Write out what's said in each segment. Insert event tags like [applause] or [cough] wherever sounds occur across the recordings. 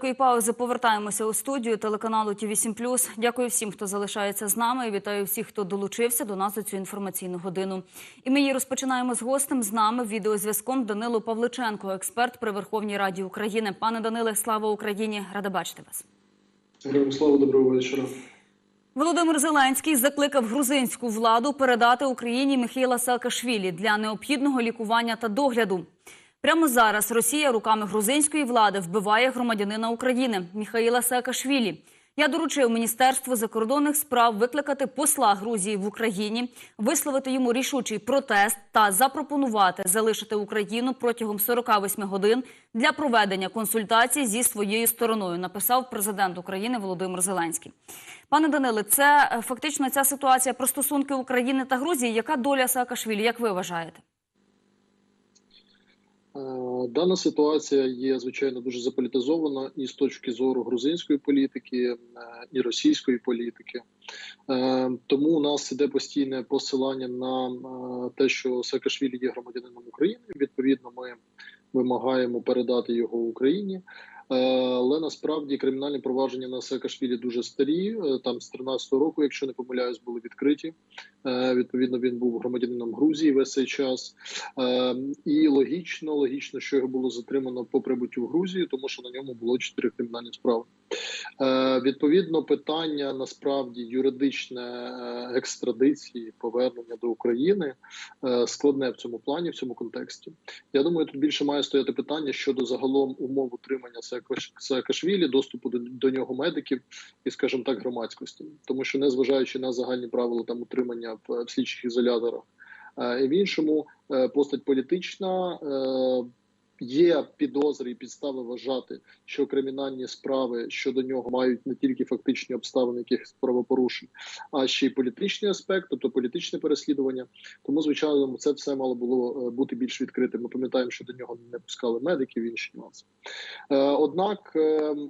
Такої паузи повертаємося у студію телеканалу ТІВІ 7 Дякую всім, хто залишається з нами. і Вітаю всіх, хто долучився до нас у цю інформаційну годину. І ми її розпочинаємо з гостем. З нами відеозв'язком Данило Павличенко, експерт при Верховній Раді України. Пане Даниле, слава Україні! Рада бачити вас. Героям слава доброго вечора. Володимир Зеленський закликав грузинську владу передати Україні Михайла Саакашвілі для необхідного лікування та догляду. Прямо зараз Росія руками грузинської влади вбиває громадянина України Міхаїла Саакашвілі. Я доручив Міністерству закордонних справ викликати посла Грузії в Україні, висловити йому рішучий протест та запропонувати залишити Україну протягом 48 годин для проведення консультацій зі своєю стороною. Написав президент України Володимир Зеленський. Пане Даниле, це е, фактично ця ситуація про стосунки України та Грузії. Яка доля Саакашвілі, як ви вважаєте? Е, Дана ситуація є звичайно дуже заполітизована і з точки зору грузинської політики е, і російської політики. Е, Тому у нас іде постійне посилання на те, що Саакашвілі є громадянином України. Відповідно, ми вимагаємо передати його Україні. Але насправді кримінальні провадження на Саакашвілі дуже старі. Там з 13-го року, якщо не помиляюсь, були відкриті. Відповідно, він був громадянином Грузії весь цей час. І логічно, логічно, що його було затримано по прибуттю в Грузію, тому що на ньому було чотири кримінальні справи. Відповідно, питання насправді юридичне екстрадиції, повернення до України складне в цьому плані, в цьому контексті. Я думаю, тут більше має стояти питання щодо загалом умов утримання Саакашвілі, доступу до, до нього медиків і, скажімо так, громадськості, тому що незважаючи на загальні правила там утримання в, в слідчих ізоляторах, і в іншому постать політична. Є підозри і підстави вважати, що кримінальні справи щодо нього мають не тільки фактичні обставини якихось правопорушень, а ще й політичний аспект, тобто політичне переслідування. Тому, звичайно, це все мало було бути більш відкритим. Ми пам'ятаємо, що до нього не пускали медиків, інші нюанси. Однак,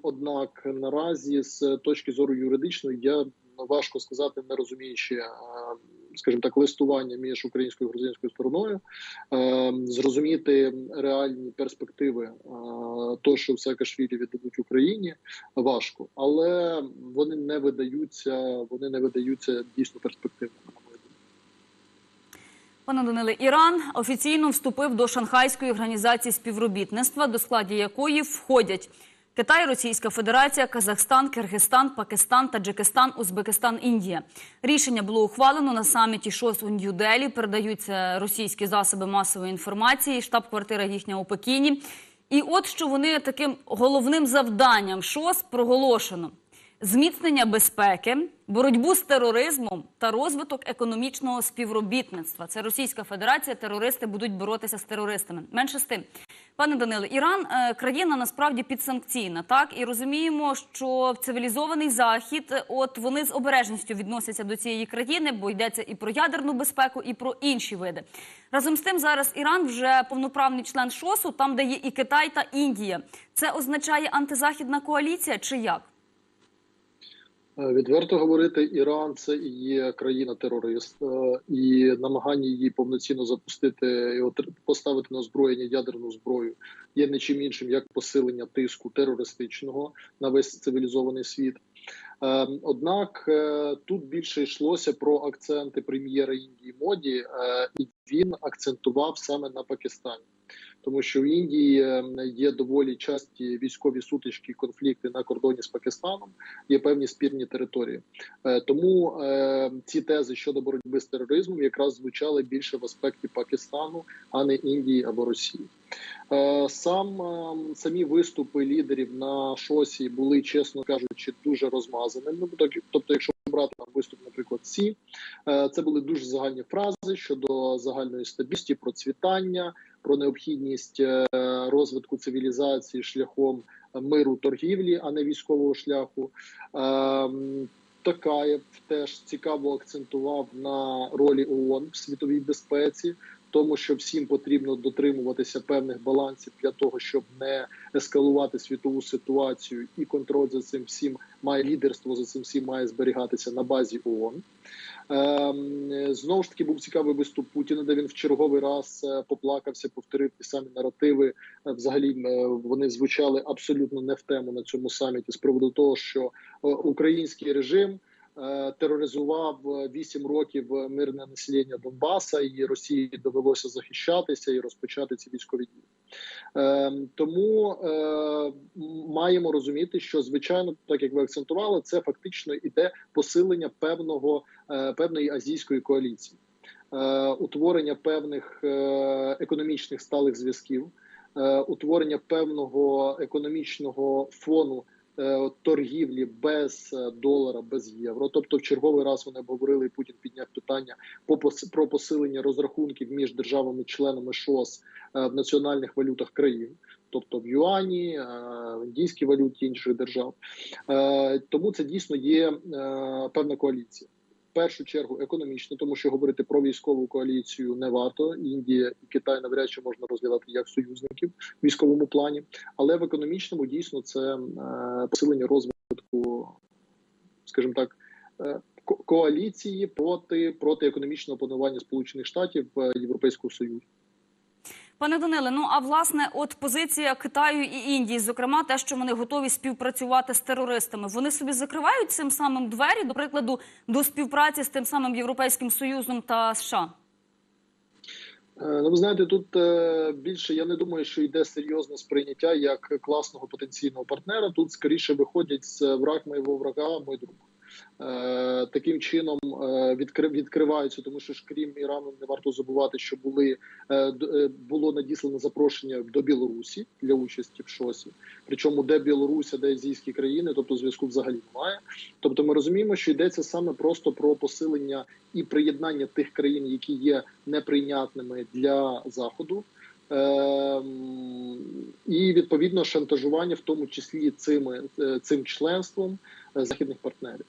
однак, наразі з точки зору юридичної, я важко сказати, не розуміючи скажімо так, листування між українською і грузинською стороною, зрозуміти реальні перспективи того, що в Саакашвілі віддадуть Україні, важко, але вони не видаються, вони не видаються дійсно перспективними. Пане Даниле, Іран офіційно вступив до Шанхайської організації співробітництва, до складу якої входять Китай, Російська Федерація, Казахстан, Киргизстан, Пакистан, Таджикистан, Узбекистан, Індія. Рішення було ухвалено на саміті ШОС у Нью-Делі. Передаються російські засоби масової інформації, штаб-квартира їхня у Пекіні. І от що вони таким головним завданням ШОС проголошено: зміцнення безпеки, боротьбу з тероризмом та розвиток економічного співробітництва. Це Російська Федерація. Терористи будуть боротися з терористами. Менше з тим. Пане Даниле, Іран країна насправді підсанкційна, так і розуміємо, що цивілізований захід, от вони з обережністю відносяться до цієї країни, бо йдеться і про ядерну безпеку, і про інші види. Разом з тим, зараз Іран вже повноправний член ШОСу, там де є і Китай та Індія. Це означає антизахідна коаліція чи як? Відверто говорити, Іран це і є країна-терорист, і намагання її повноцінно запустити і поставити на озброєння ядерну зброю є не чим іншим як посилення тиску терористичного на весь цивілізований світ. Однак тут більше йшлося про акценти прем'єра Індії моді, і він акцентував саме на Пакистані тому що в Індії є доволі часті військові сутички, конфлікти на кордоні з Пакистаном, є певні спірні території. Тому ці тези щодо боротьби з тероризмом якраз звучали більше в аспекті Пакистану, а не Індії або Росії. Сам самі виступи лідерів на шосі були, чесно кажучи, дуже розмазаними. Тобто, якщо брати там виступ, наприклад, ці це були дуже загальні фрази щодо загальної стабільності, процвітання, про необхідність розвитку цивілізації шляхом миру торгівлі, а не військового шляху. Такаєв теж цікаво акцентував на ролі ООН в світовій безпеці. Тому що всім потрібно дотримуватися певних балансів для того, щоб не ескалувати світову ситуацію, і контроль за цим всім має лідерство за цим всім має зберігатися на базі ООН. Ем, Знову ж таки був цікавий виступ Путіна, де він в черговий раз е, поплакався, повторив ті самі наративи. Е, Взагалі е, вони звучали абсолютно не в тему на цьому саміті з приводу того, що український режим тероризував вісім років мирне населення Донбаса, і Росії довелося захищатися і розпочати ці військові дії. Е, Тому е, маємо розуміти, що звичайно, так як ви акцентували, це фактично іде посилення певного е, певної азійської коаліції, е, утворення певних е, економічних сталих зв'язків, е, утворення певного економічного фону. Е, Торгівлі без е, долара, без євро, тобто в черговий раз вони обговорили, і Путін підняв питання про посилення розрахунків між державами-членами ШОС е, в національних валютах країн, тобто в юані, в індійській валюті інших держав. Тому це дійсно є певна коаліція. Першу чергу економічно, тому що говорити про військову коаліцію не варто. Індія і Китай навряд чи можна розглядати як союзників в військовому плані, але в економічному дійсно це е, посилення розвитку, скажімо так, е, коаліції проти, проти економічного панування Сполучених Штатів е, Європейського Союзу. Пане Даниле, ну а власне, от позиція Китаю і Індії, зокрема, те, що вони готові співпрацювати з терористами, вони собі закривають цим самим двері, до прикладу, до співпраці з тим самим Європейським Союзом та США. Е, Ну, ви знаєте, тут е, більше я не думаю, що йде серйозне сприйняття як класного потенційного партнера. Тут скоріше виходять з враг моєго врага, мой друг. Е, таким чином е, відкриваються, тому що ж крім Ірану не варто забувати, що були е, було надіслано запрошення до Білорусі для участі в ШОСі. Причому де Білорусь, де азійські країни, тобто зв'язку взагалі немає. Тобто, ми розуміємо, що йдеться саме просто про посилення і приєднання тих країн, які є неприйнятними для заходу. Ем, і відповідно шантажування, в тому числі цими цим членством західних партнерів.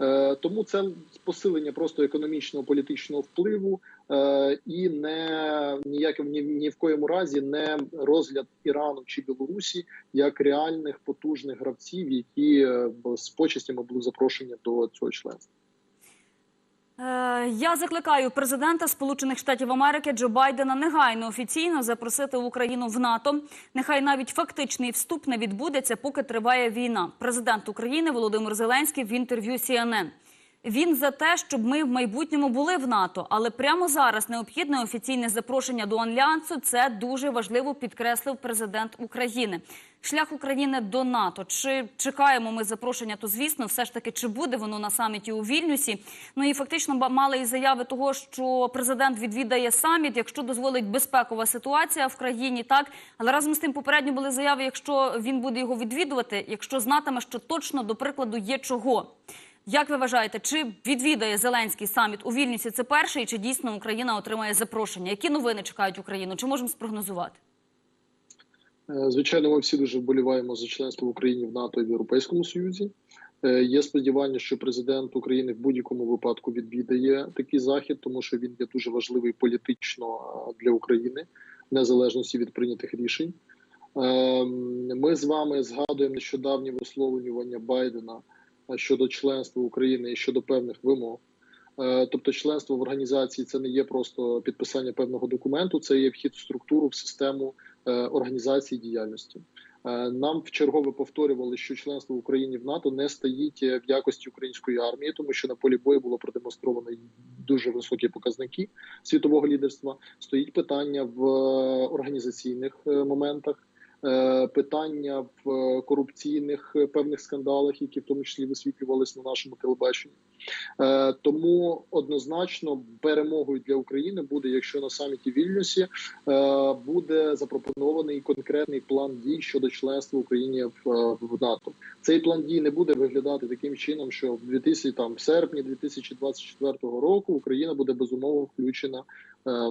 Е, Тому це посилення просто економічного політичного впливу е, і не ніяким ні, ні в коєму разі не розгляд Ірану чи Білорусі як реальних потужних гравців, які е, з почестями були запрошені до цього членства. Е, Я закликаю президента Сполучених Штатів Америки Джо Байдена негайно офіційно запросити Україну в НАТО. Нехай навіть фактичний вступ не відбудеться, поки триває війна. Президент України Володимир Зеленський в інтерв'ю CNN. Він за те, щоб ми в майбутньому були в НАТО, але прямо зараз необхідне офіційне запрошення до альянсу. Це дуже важливо, підкреслив президент України. Шлях України до НАТО. Чи чекаємо ми запрошення? То звісно, все ж таки, чи буде воно на саміті у Вільнюсі? Ну і фактично мали і заяви того, що президент відвідає саміт, якщо дозволить безпекова ситуація в країні, так але разом з тим попередньо були заяви, якщо він буде його відвідувати, якщо знатиме, що точно до прикладу є чого. Як ви вважаєте, чи відвідає Зеленський саміт у Вільнюсі? Це перший, чи дійсно Україна отримає запрошення? Які новини чекають Україну? Чи можемо спрогнозувати? Е, Звичайно, ми всі дуже вболіваємо за членство в Україні в НАТО і в Європейському Союзі. Е, Є сподівання, що президент України в будь-якому випадку відвідає такий захід, тому що він є дуже важливий політично е, для України, незалежності від прийнятих рішень. Е, Ми з вами згадуємо нещодавні висловлювання Байдена щодо членства України і щодо певних вимог. Е, Тобто, членство в організації це не є просто підписання певного документу, це є вхід в структуру, в систему е, організації діяльності. Е, Нам в чергове повторювали, що членство в Україні в НАТО не стоїть е, в якості української армії, тому що на полі бою було продемонстровано дуже високі показники світового лідерства. Стоїть питання в е, організаційних е, моментах. Е, Питання в е, корупційних е, певних скандалах, які в тому числі висвітлювалися на нашому телебаченні, тому однозначно перемогою для України буде, якщо на саміті Вільнюсі буде запропонований конкретний план дій щодо членства України в, НАТО. Цей план дій не буде виглядати таким чином, що в 2000, там, в серпні 2024 року Україна буде безумовно включена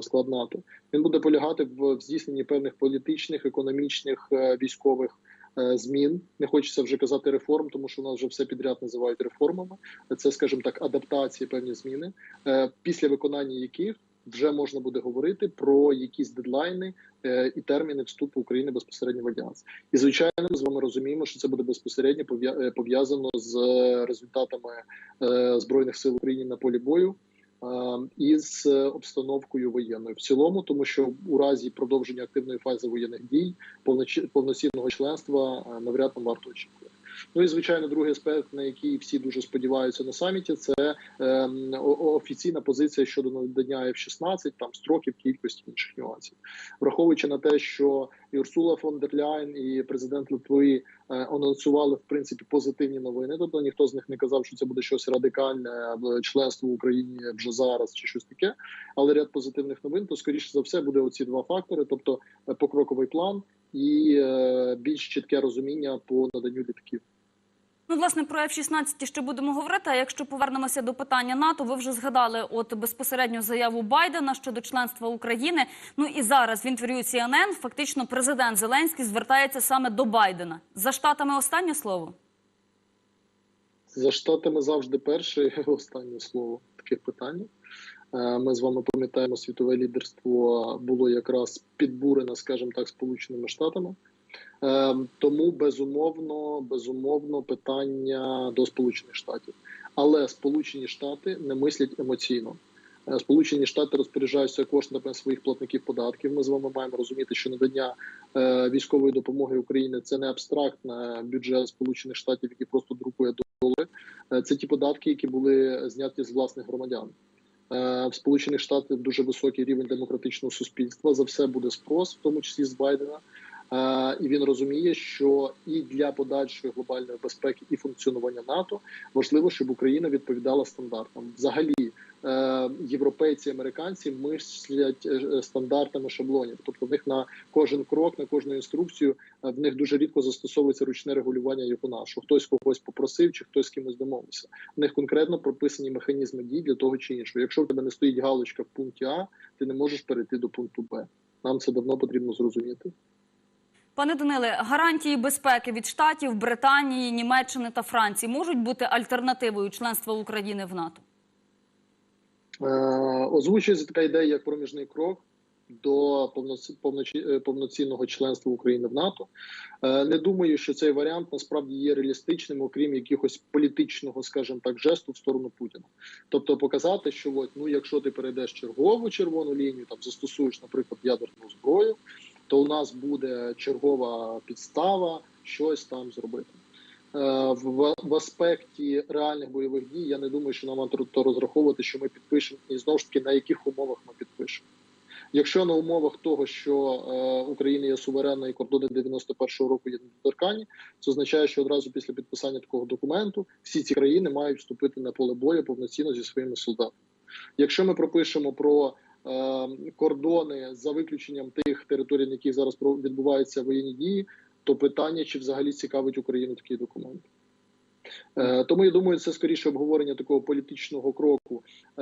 склад НАТО. Він буде полягати в здійсненні певних політичних, економічних, е, військових. е, Змін не хочеться вже казати реформ, тому що у нас вже все підряд називають реформами. Це, скажімо так, адаптації, певні зміни, е, після виконання яких вже можна буде говорити про якісь дедлайни е, і терміни вступу України безпосередньо в альянс. І звичайно, ми з вами розуміємо, що це буде безпосередньо пов'я- е, пов'язано з е, результатами е, збройних сил України на полі бою. Е, І з е, обстановкою воєнною в цілому, тому що у разі продовження активної фази воєнних дій повноцінного членства е, навряд нам варто очікувати. Ну і звичайно, другий аспект, на який всі дуже сподіваються на саміті, це о- офіційна позиція щодо надання F-16, там строків, кількості інших нюансів, враховуючи на те, що і Урсула фон дер Ляйн і президент Литви е, анонсували в принципі позитивні новини. Тобто ніхто з них не казав, що це буде щось радикальне або членство в Україні вже зараз чи щось таке. Але ряд позитивних новин, то скоріше за все буде оці два фактори: тобто е, покроковий план і е, більш чітке розуміння по наданню літаків. Ну, власне, про F-16 ще будемо говорити. А якщо повернемося до питання НАТО, ви вже згадали от безпосередньо заяву Байдена щодо членства України. Ну і зараз в інтерв'ю CNN фактично президент Зеленський звертається саме до Байдена. За штатами останнє слово. За штатами завжди перше і [laughs] останнє слово в таких питаннях. Е, Ми з вами пам'ятаємо, світове лідерство було якраз підбурене, скажімо так, Сполученими Штатами. Е, Тому безумовно, безумовно, питання до Сполучених Штатів. Але Сполучені Штати не мислять емоційно. Е, Сполучені Штати розпоряджаються коштами своїх платників податків. Ми з вами маємо розуміти, що надання військової допомоги Україні це не абстрактний бюджет Сполучених Штатів, який просто друкує долари. Це ті податки, які були зняті з власних громадян. Е, В Сполучених Штатах дуже високий рівень демократичного суспільства. За все буде спрос, в тому числі з Байдена. Е, І він розуміє, що і для подальшої глобальної безпеки і функціонування НАТО важливо, щоб Україна відповідала стандартам. Взагалі, європейці, американці мислять е, стандартами шаблонів. Тобто, в них на кожен крок, на кожну інструкцію е, в них дуже рідко застосовується ручне регулювання, як у нас, що хтось когось попросив, чи хтось з кимось домовився. В них конкретно прописані механізми дій для того чи іншого. Якщо в тебе не стоїть галочка в пункті А, ти не можеш перейти до пункту Б. Нам це давно потрібно зрозуміти. Пане Даниле, гарантії безпеки від штатів, Британії, Німеччини та Франції можуть бути альтернативою членства України в НАТО. Е, Озвучується така ідея, як проміжний крок до е, повноцінного членства України в НАТО. Е, Не думаю, що цей варіант насправді є реалістичним, окрім якихось політичного, скажімо так, жесту в сторону Путіна. Тобто показати, що от, ну, якщо ти перейдеш чергову червону лінію, там застосуєш, наприклад, ядерну зброю, то у нас буде чергова підстава щось там зробити. Е, В, в аспекті реальних бойових дій я не думаю, що нам варто розраховувати, що ми підпишемо і знову ж таки на яких умовах ми підпишемо. Якщо на умовах того, що е, Україна є суверенна і кордони 91-го року є недоторканні, це означає, що одразу після підписання такого документу всі ці країни мають вступити на поле бою повноцінно зі своїми солдатами. Якщо ми пропишемо про е, кордони за виключенням тих територій, на яких зараз відбуваються воєнні дії, то питання, чи взагалі цікавить Україну такий документ. Е, Тому я думаю, це скоріше обговорення такого політичного кроку е,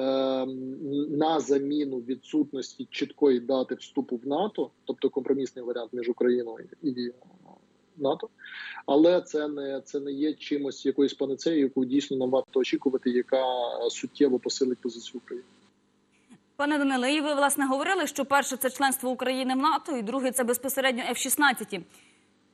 на заміну відсутності чіткої дати вступу в НАТО, тобто компромісний варіант між Україною і е, НАТО. Але це не це не є чимось якоюсь панацеєю, яку дійсно нам варто очікувати, яка суттєво посилить позицію України. Пане Даниле, і ви власне говорили, що перше це членство України в НАТО, і друге це безпосередньо F-16.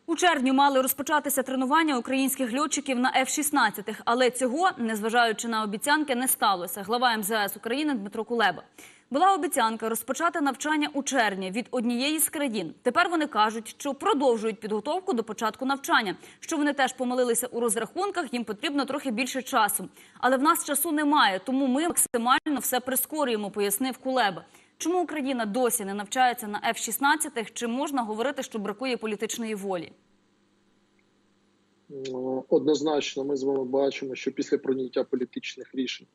У червні мали розпочатися тренування українських льотчиків на F-16, але цього, незважаючи на обіцянки, не сталося. Глава МЗС України Дмитро Кулеба. Була обіцянка розпочати навчання у червні від однієї з країн. Тепер вони кажуть, що продовжують підготовку до початку навчання. Що вони теж помилилися у розрахунках, їм потрібно трохи більше часу. Але в нас часу немає, тому ми максимально все прискорюємо, пояснив Кулеба. Чому Україна досі не навчається на F-16? Чи можна говорити, що бракує політичної волі? Ну, Однозначно, ми з вами бачимо, що після прийняття політичних рішень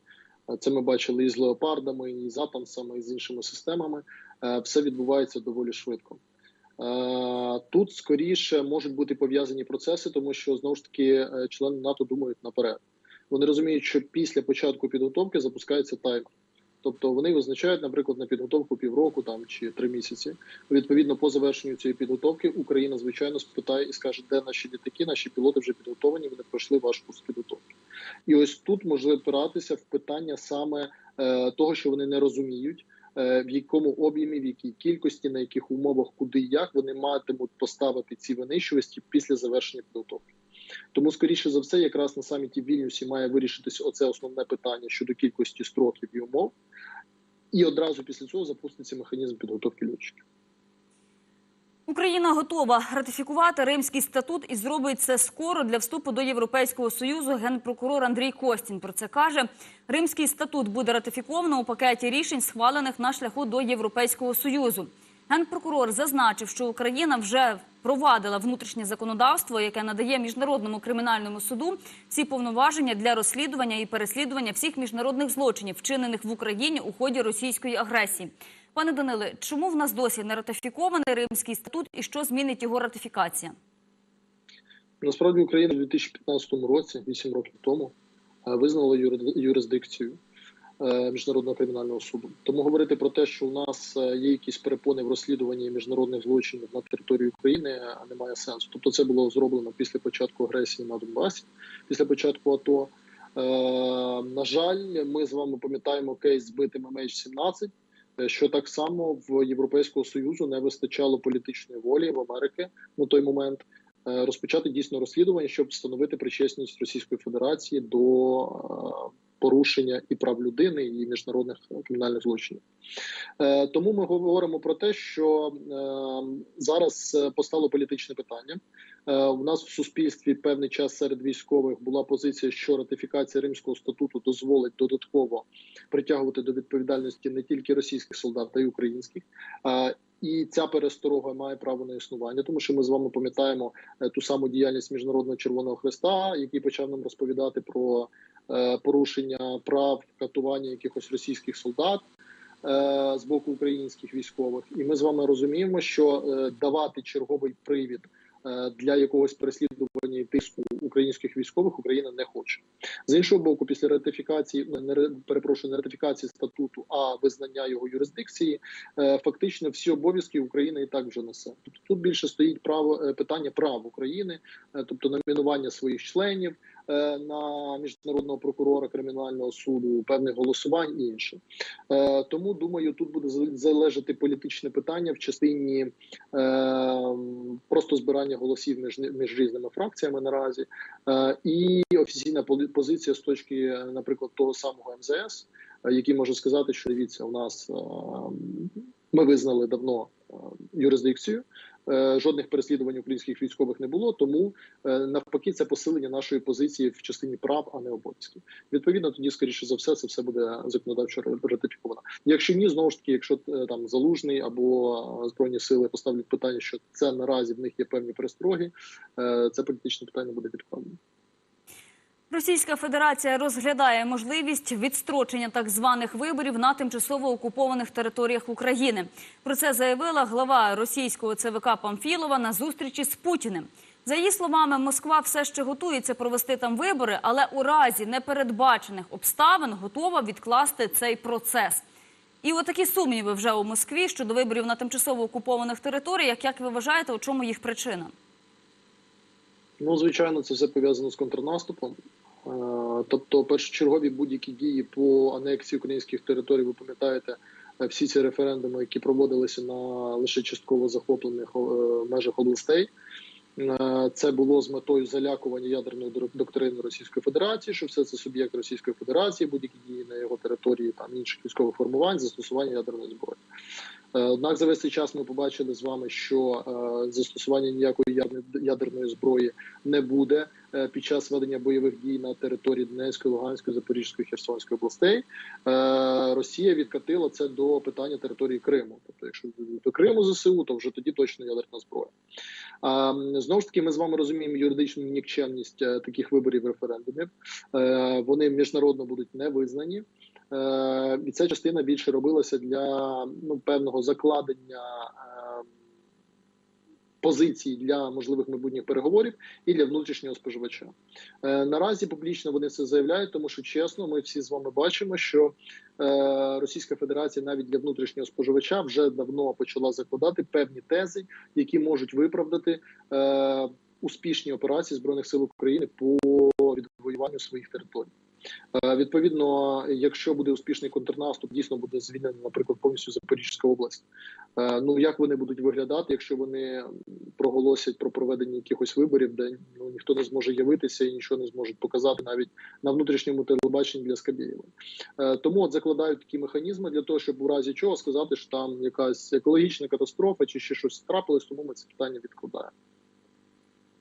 е, це ми бачили і з леопардами, і з атомсами, і з іншими системами. е, Все відбувається доволі швидко. Е, Тут скоріше можуть бути пов'язані процеси, тому що знову ж таки е, члени НАТО думають наперед. Вони розуміють, що після початку підготовки запускається таймер. Тобто вони визначають, наприклад, на підготовку півроку там чи три місяці. Відповідно, по завершенню цієї підготовки Україна звичайно спитає і скаже, де наші літаки, наші пілоти вже підготовані, вони пройшли ваш курс підготовки. І ось тут можливо опиратися в питання саме е, того, що вони не розуміють. е, в якому об'ємі, в якій кількості, на яких умовах, куди і як вони матимуть поставити ці винищувачі після завершення підготовки. Тому, скоріше за все, якраз на саміті в Вільнюсі має вирішитися оце основне питання щодо кількості строків і умов, і одразу після цього запуститься механізм підготовки льотчиків. Україна готова ратифікувати Римський статут і зробить це скоро для вступу до Європейського союзу. Генпрокурор Андрій Костін про це каже. Римський статут буде ратифіковано у пакеті рішень, схвалених на шляху до Європейського союзу. Генпрокурор зазначив, що Україна вже провадила внутрішнє законодавство, яке надає міжнародному кримінальному суду всі повноваження для розслідування і переслідування всіх міжнародних злочинів, вчинених в Україні у ході російської агресії. Пане Даниле, чому в нас досі не ратифікований Римський статут і що змінить його ратифікація? Насправді Україна в 2015 році, 8 років тому, е, визнала юри- юрисдикцію міжнародного кримінального суду. Тому говорити про те, що у нас е, є якісь перепони в розслідуванні міжнародних злочинів на території України, е, немає сенсу. Тобто, це було зроблено після початку агресії на Донбасі, після початку АТО. Е, на жаль, ми з вами пам'ятаємо кейс з битим MH17, е, що так само в Європейського союзу не вистачало політичної волі в Америки на той момент е, розпочати дійсно розслідування, щоб встановити причесність Російської Федерації до е, порушення і прав людини, і міжнародних кримінальних злочинів. Е, Тому ми говоримо про те, що е, зараз е, постало політичне питання. У нас в суспільстві певний час серед військових була позиція, що ратифікація Римського статуту дозволить додатково притягувати до відповідальності не тільки російських солдат, а й українських. І ця пересторога має право на існування, тому що ми з вами пам'ятаємо ту саму діяльність міжнародного червоного хреста, який почав нам розповідати про порушення прав катування якихось російських солдат е, з боку українських військових. І ми з вами розуміємо, що е, давати черговий привід е, для якогось переслідування і тиску українських військових Україна не хоче. З іншого боку, після ратифікації не перепрошую, не ратифікації статуту, а визнання його юрисдикції, е, фактично всі обов'язки Україна і так вже несе. Тобто тут більше стоїть право е, питання прав України, е, тобто номінування своїх членів е, на міжнародного прокурора кримінального суду, певних голосувань і інше. Е, Тому думаю, тут буде залежати політичне питання в частині е, просто збирання голосів між між різними фракціями наразі, е, і офіційна позиція з точки, е, наприклад, того самого МЗС, е, який може сказати, що дивіться, у нас е, ми визнали давно е, юрисдикцію. Е, Жодних переслідувань українських військових не було, тому е, навпаки, це посилення нашої позиції в частині прав, а не обов'язків. Відповідно, тоді, скоріше за все, це все буде законодавчо ратифіковано. Якщо ні, знову ж таки, якщо е, там залужний або збройні сили поставлять питання, що це наразі в них є певні перестроги, це політичне питання буде відкладено. Російська Федерація розглядає можливість відстрочення так званих виборів на тимчасово окупованих територіях України. Про це заявила глава російського ЦВК Памфілова на зустрічі з Путіним. За її словами, Москва все ще готується провести там вибори, але у разі непередбачених обставин готова відкласти цей процес. І отакі сумніви вже у Москві щодо виборів на тимчасово окупованих територіях. Як ви вважаєте, у чому їх причина? Ну, звичайно, це все пов'язано з контрнаступом. Е, Тобто, першочергові будь-які дії по анексії українських територій, ви пам'ятаєте, е, всі ці референдуми, які проводилися на лише частково захоплених е, межах областей. Це було з метою залякування ядерної доктрини Російської Федерації, що все це суб'єкт Російської Федерації, будь-які дії на його території там інших військових формувань, застосування ядерної зброї. Е, Однак за весь цей час ми побачили з вами, що е, застосування ніякої ядерної- зброї не буде е, під час ведення бойових дій на території Донецької, Луганської, Запорізької, Херсонської областей. Росія відкатила це до питання території Криму. Тобто, якщо до Криму ЗСУ, то вже тоді точно ядерна зброя. Знову ж таки, ми з вами розуміємо юридичну нікчемність таких виборів референдумів. Вони міжнародно будуть не визнані. Е, І ця частина більше робилася для ну, певного закладення е, позицій для можливих майбутніх переговорів і для внутрішнього споживача. Е, Наразі публічно вони це заявляють, тому що чесно, ми всі з вами бачимо, що е, Російська Федерація навіть для внутрішнього споживача вже давно почала закладати певні тези, які можуть виправдати успішні операції збройних сил України по відвоюванню своїх територій. Е, Відповідно, якщо буде успішний контрнаступ, дійсно буде звільнена, наприклад, повністю Запорізька область. Е, Ну як вони будуть виглядати, якщо вони проголосять про проведення якихось виборів, де ну ніхто не зможе явитися і нічого не зможуть показати навіть на внутрішньому телебаченні для Скабєєва. Е, Тому от закладають такі механізми для того, щоб у разі чого сказати, що там якась екологічна катастрофа чи ще щось трапилось, тому ми це питання відкладаємо.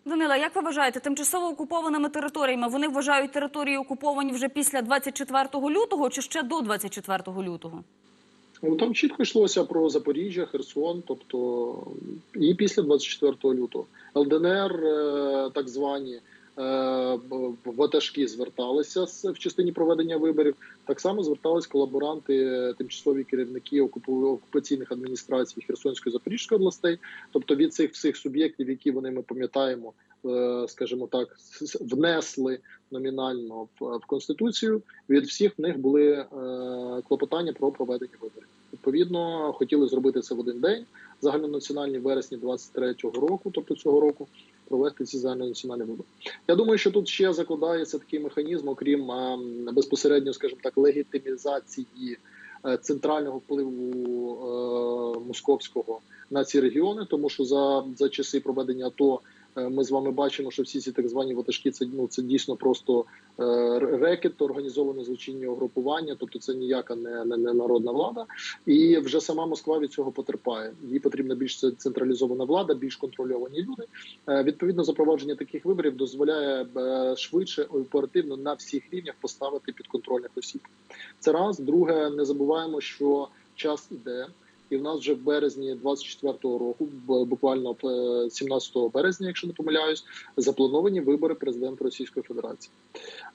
Данила, як ви вважаєте, тимчасово окупованими територіями вони вважають території окуповані вже після 24 лютого чи ще до 24 лютого? Ну там чітко йшлося про Запоріжжя, Херсон, тобто і після 24 лютого ЛДНР, е, так звані ватажки зверталися в частині проведення виборів. Так само звертались колаборанти, е, тимчасові керівники окупаційних адміністрацій Херсонської Запорізької областей. Тобто від цих всіх суб'єктів, які вони ми пам'ятаємо, е, скажімо так, внесли номінально в, конституцію. Від всіх в них були е, клопотання про проведення виборів. Відповідно, хотіли зробити це в один день. Загальнонаціональні вересні 23-го року, тобто цього року, провести ці загальнонаціональні вибори. Я думаю, що тут ще закладається такий механізм, окрім е, безпосередньо, скажімо так, легітимізації е, центрального впливу е, московського на ці регіони, тому що за, за часи проведення АТО ми з вами бачимо, що всі ці так звані ватажки це ну це дійсно просто е, рекет, організоване злочинні угрупування, тобто це ніяка не, не, не народна влада, і вже сама Москва від цього потерпає. Їй потрібна більш централізована влада, більш контрольовані люди. Е, Відповідно, запровадження таких виборів дозволяє е, швидше оперативно на всіх рівнях поставити підконтрольних осіб. Це раз. Друге, не забуваємо, що час іде. І в нас вже в березні 24-го року, буквально е, 17 березня, якщо не помиляюсь, заплановані вибори президента Російської Федерації.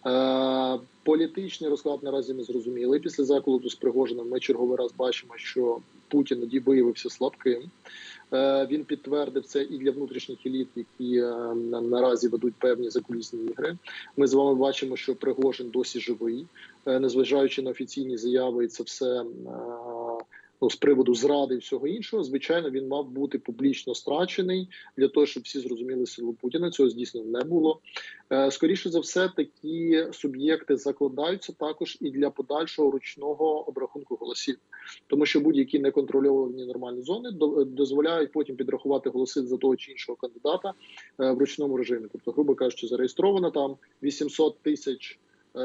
Е, політичний розклад наразі не зрозумілий. Після заколоту з Пригожином ми черговий раз бачимо, що Путін тоді виявився слабким. Е, він підтвердив це і для внутрішніх еліт, які е, на- наразі ведуть певні закулісні ігри. Ми з вами бачимо, що Пригожин досі живий, е, незважаючи на офіційні заяви, і це все. Ну, з приводу зради і всього іншого, звичайно, він мав бути публічно страчений для того, щоб всі зрозуміли силу Путіна. Цього здійснено не було. Е, Скоріше за все, такі суб'єкти закладаються також і для подальшого ручного обрахунку голосів, тому що будь-які неконтрольовані нормальні зони до- дозволяють потім підрахувати голоси за того чи іншого кандидата е, в ручному режимі. Тобто, грубо кажучи, зареєстровано там 800 тисяч. Е,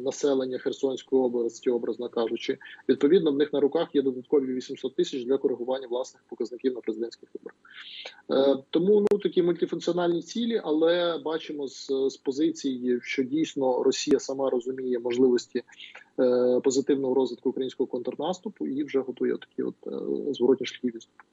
Населення Херсонської області, образно кажучи, відповідно, в них на руках є додаткові 800 тисяч для коригування власних показників на президентських виборах. Е, Тому ну такі мультифункціональні цілі, але бачимо з, з позиції, що дійсно Росія сама розуміє можливості е, позитивного розвитку українського контрнаступу і вже готує такі от зворотні шляхи відступу.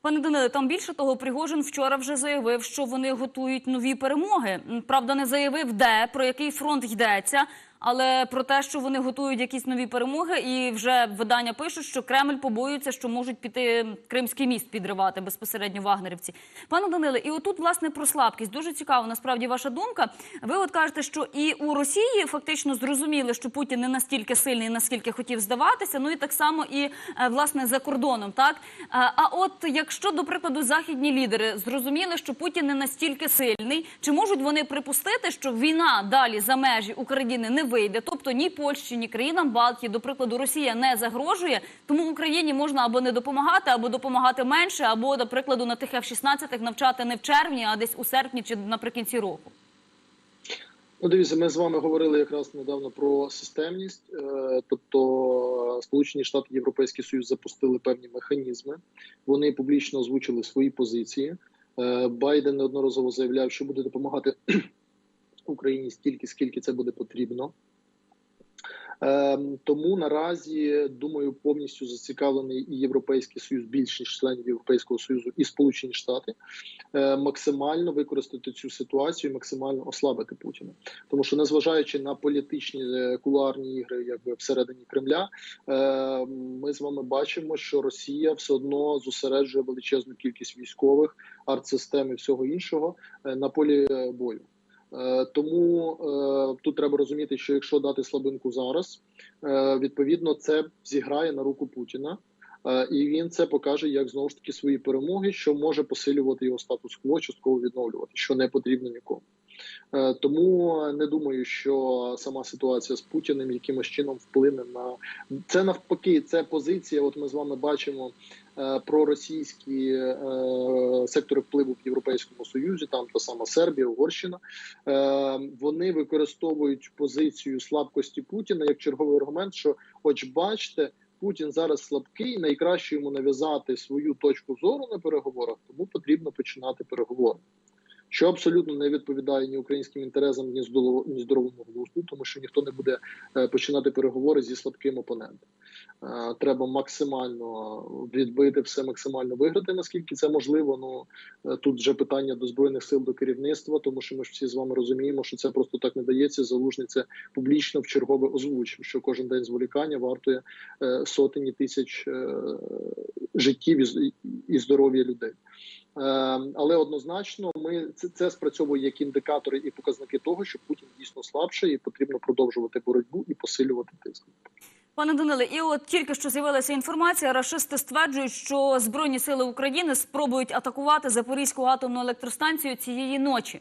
Пане Даниле, там більше того, Пригожин вчора вже заявив, що вони готують нові перемоги. Правда, не заявив, де про який фронт йдеться, але про те, що вони готують якісь нові перемоги, і вже видання пишуть, що Кремль побоюється, що можуть піти Кримський міст підривати безпосередньо вагнерівці. Пане Даниле, і отут власне про слабкість дуже цікава насправді ваша думка. Ви от кажете, що і у Росії фактично зрозуміли, що Путін не настільки сильний, наскільки хотів здаватися. Ну і так само і е, власне за кордоном. Так Е, а от якщо до прикладу західні лідери зрозуміли, що Путін не настільки сильний, чи можуть вони припустити, що війна далі за межі України не вийде? Тобто ні Польщі, ні країнам Балтії, до прикладу, Росія не загрожує, тому Україні можна або не допомагати, або допомагати менше, або, до прикладу, на тих F-16 навчати не в червні, а десь у серпні чи наприкінці року. Ну, дивіться, ми з вами говорили якраз недавно про системність, Е, тобто Сполучені Штати Європейський Союз запустили певні механізми. Вони публічно озвучили свої позиції. Е, Байден неодноразово заявляв, що буде допомагати Україні стільки, скільки це буде потрібно. Ем, Тому наразі думаю, повністю зацікавлений і Європейський Союз, більшість членів Європейського Союзу і Сполучені Штати е, максимально використати цю ситуацію, максимально ослабити Путіна. Тому що, незважаючи на політичні е, кулуарні ігри, якби всередині Кремля, е, ми з вами бачимо, що Росія все одно зосереджує величезну кількість військових, артсистем і всього іншого на полі бою. Е, Тому е, тут треба розуміти, що якщо дати слабинку зараз, е, відповідно це зіграє на руку Путіна, і він це покаже як знову ж таки свої перемоги, що може посилювати його статус-кво, частково відновлювати, що не потрібно нікому. Тому не думаю, що сама ситуація з Путіним якимось чином вплине на це навпаки. Це позиція. От ми з вами бачимо проросійські е, сектори впливу в Європейському Союзі, там та сама Сербія, Угорщина. Е, Вони використовують позицію слабкості Путіна як черговий аргумент, що, хоч бачите. Путін зараз слабкий, найкраще йому нав'язати свою точку зору на переговорах, тому потрібно починати переговори. Що абсолютно не відповідає ні українським інтересам, ні здоровому, глузду, тому що ніхто не буде е, починати переговори зі слабким опонентом. Е, Треба максимально відбити все, максимально виграти, наскільки це можливо. Ну е, тут вже питання до збройних сил, до керівництва, тому що ми ж всі з вами розуміємо, що це просто так не дається. Залужний це публічно в чергове озвучив, що кожен день зволікання вартує сотені тисяч життів і здоров'я людей. Е, але однозначно, ми це, це спрацьовує як індикатори і показники того, що Путін дійсно слабше, і потрібно продовжувати боротьбу і посилювати тиск. Пане Даниле, і от тільки що з'явилася інформація, рашисти стверджують, що Збройні сили України спробують атакувати Запорізьку атомну електростанцію цієї ночі.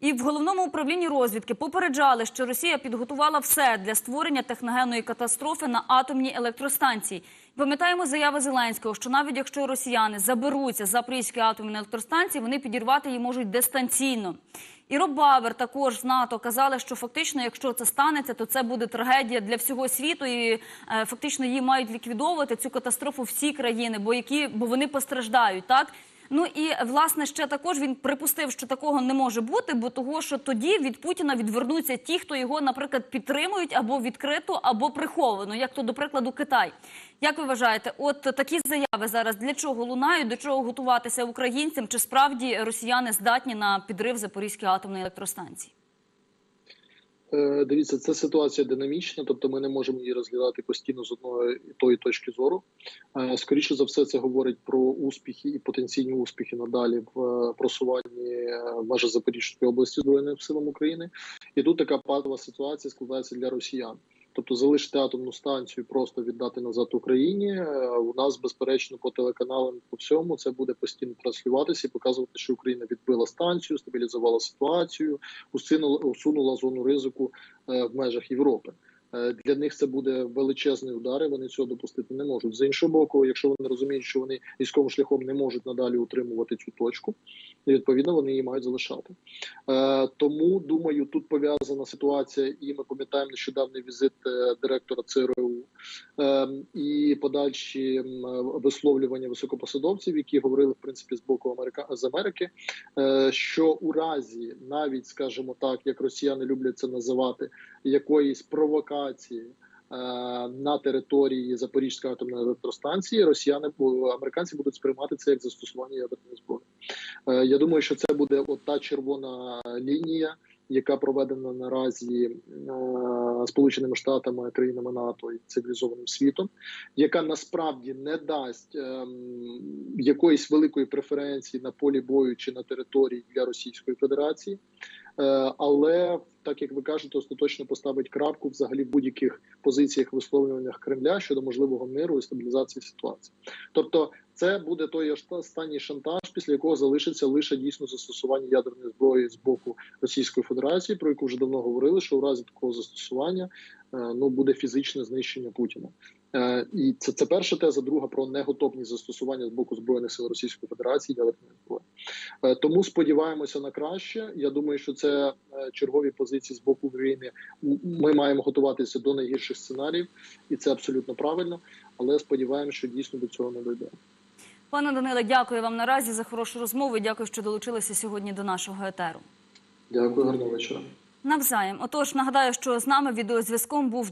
І в головному управлінні розвідки попереджали, що Росія підготувала все для створення техногенної катастрофи на атомній електростанції. Пам'ятаємо заяви Зеленського, що навіть якщо росіяни заберуться з Запорізької атомної електростанції, вони підірвати її можуть дистанційно. І Роб Бавер також з НАТО казали, що фактично, якщо це станеться, то це буде трагедія для всього світу, і е, фактично її мають ліквідовувати цю катастрофу всі країни, бо які бо вони постраждають, так. Ну і власне ще також він припустив, що такого не може бути, бо того, що тоді від Путіна відвернуться ті, хто його, наприклад, підтримують або відкрито, або приховано, як то, до прикладу, Китай. Як ви вважаєте, от такі заяви зараз для чого лунають, до чого готуватися українцям? Чи справді росіяни здатні на підрив Запорізької атомної електростанції? Е, Дивіться, це ситуація динамічна, тобто ми не можемо її розглядати постійно з одної і тої точки зору. Е, Скоріше за все, це говорить про успіхи і потенційні успіхи надалі в е, просуванні межа Запорізької області збройним силам України. І тут така патова ситуація складається для росіян. Тобто залишити атомну станцію, просто віддати назад Україні. е, У нас безперечно по телеканалам по всьому це буде постійно транслюватися і показувати, що Україна відбила станцію, стабілізувала ситуацію, усунула, усунула зону ризику е, в межах Європи. Е, Для них це буде величезний удар, і вони цього допустити не можуть. З іншого боку, якщо вони розуміють, що вони військовим шляхом не можуть надалі утримувати цю точку, і відповідно вони її мають залишати. Е, Тому думаю, тут пов'язана ситуація, і ми пам'ятаємо нещодавний візит е, директора ЦРУ е, і подальші висловлювання високопосадовців, які говорили в принципі з боку Америка з Америки, е, що у разі навіть, скажімо так, як росіяни люблять це називати, якоїсь провокації. Е, На території Запорізької атомної електростанції росіяни американці будуть сприймати це як застосування ядерної зброї. Е, Я думаю, що це буде от та червона лінія, яка проведена наразі е, Сполученими Штатами, країнами НАТО і цивілізованим світом, яка насправді не дасть ем, якоїсь великої преференції на полі бою чи на території для Російської Федерації. Е, Але так як ви кажете, остаточно поставить крапку взагалі в будь-яких позиціях висловлюваннях Кремля щодо можливого миру і стабілізації ситуації. Тобто, це буде той останній шантаж, після якого залишиться лише дійсно застосування ядерної зброї з боку Російської Федерації, про яку вже давно говорили, що у разі такого застосування е, ну буде фізичне знищення Путіна. Е, І це, це перша теза. Друга про неготовність застосування з боку збройних сил Російської Федерації ядерної зброї. Е, Тому сподіваємося на краще. Я думаю, що це е, чергові позиції з боку України. Ми маємо готуватися до найгірших сценаріїв, і це абсолютно правильно. Але сподіваємося, що дійсно до цього не дойде. Пане Даниле, дякую вам наразі за хорошу розмову. і Дякую, що долучилися сьогодні до нашого етеру. Дякую, гарного вечора. Навзаєм. Отож, нагадаю, що з нами відеозв'язком був